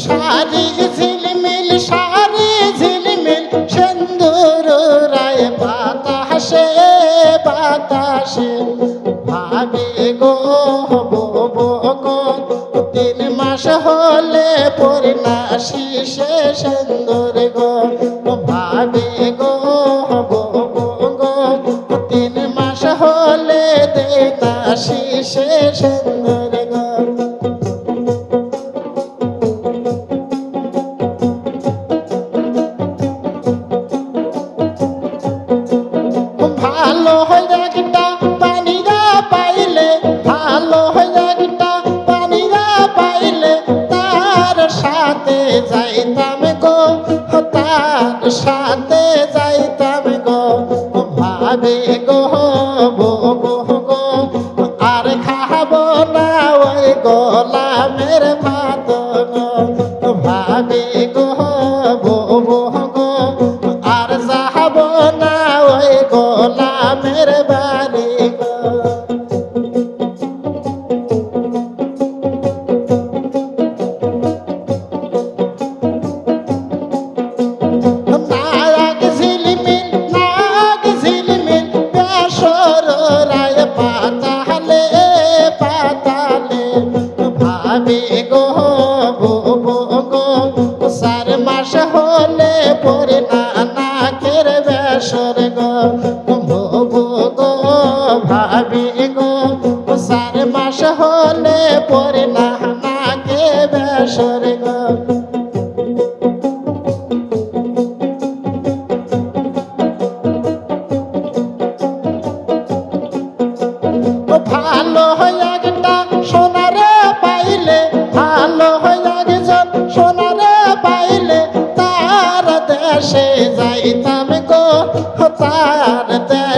সারি ঝিলমিল সারি ঝিলমিল, সিন্দুর রায় বাতাসে বাতাসে। ভাবে গো তিন মাস হলে পূর্ণা শিষে সিন্দুর গো। ভালো হয়ে একটা পানিরা পাইলে, ভালো হয়ে একটা পানিরা পাইলে, তার সাথে যাইতাম গো, তার সাথে যাইতাম গো, ভাবে গো বো গো, আর খাব না ওই গোলামের ভাত গো ভাবে মাস হলে পরে না নাকের বেসর গো ভো ভো গো, ভাবে গো সার মাস হলে পরে না নাকে বেসর গো।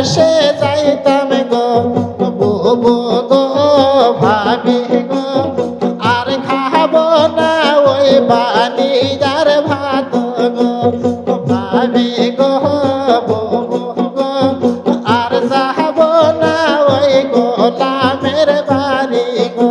দেশে যাইতাম গো বুবু গো ভাবি গো। আর খাব না ওই বানিজার ভাত গো ভাবি গো আর যাহব না ওই গোলামের বাড়ি গো।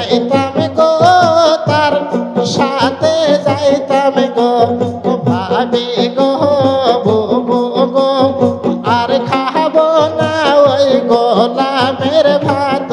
ভাত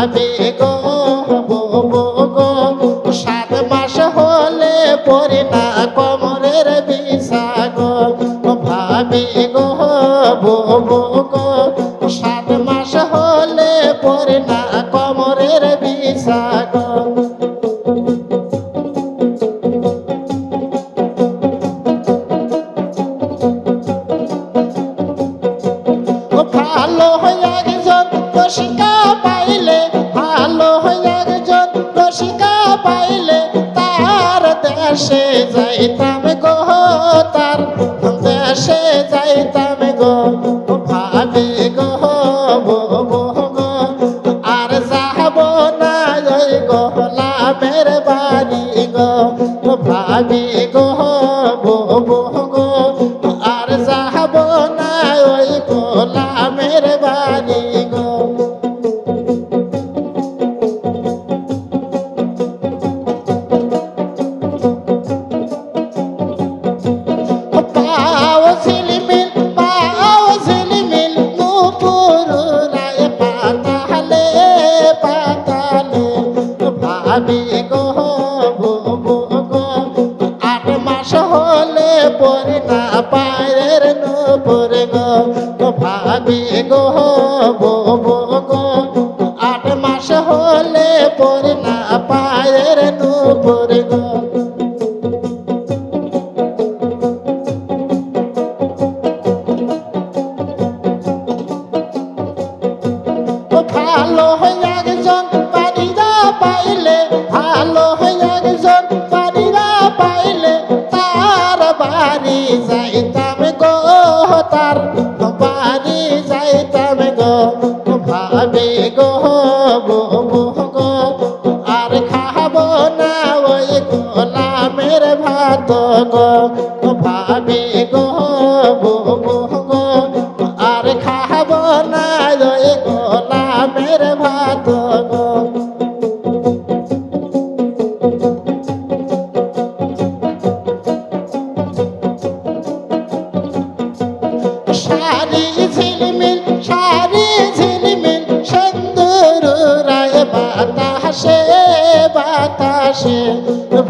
ভাবে গো গো সাত মাস হলে পরে না কমরের বিষা গো ভাবে গো বো দেশে যাইতাম গো, তার দেশে যাইতাম গো। ভাবে গো আর যাব না গো লাভের বাড়ি গো। গো গো আট মাস হলে পরে না পায়ের নুপুর গো। ভাবি গো গো আট মাস হলে পরে না পায়ের নুপুর গো। ভালো হয়ে গো, ভাবে গো গো গো গো, আর খাব না ওই গোলামের ভাত গো। সারি ঝিলমিল সারি ঝিলমিল, সুন্দর রায় বাতাসে বাতাসে,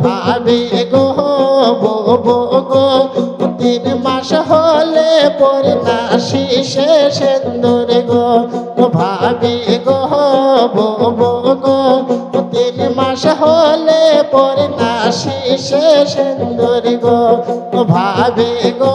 ভাবে গো তিন মাস হলে পরে না শিষে সুন্দর গো। ভাবি গো বো গো তিন মাস হলে পরে না শিষে সুন্দর গো। ভাবি গো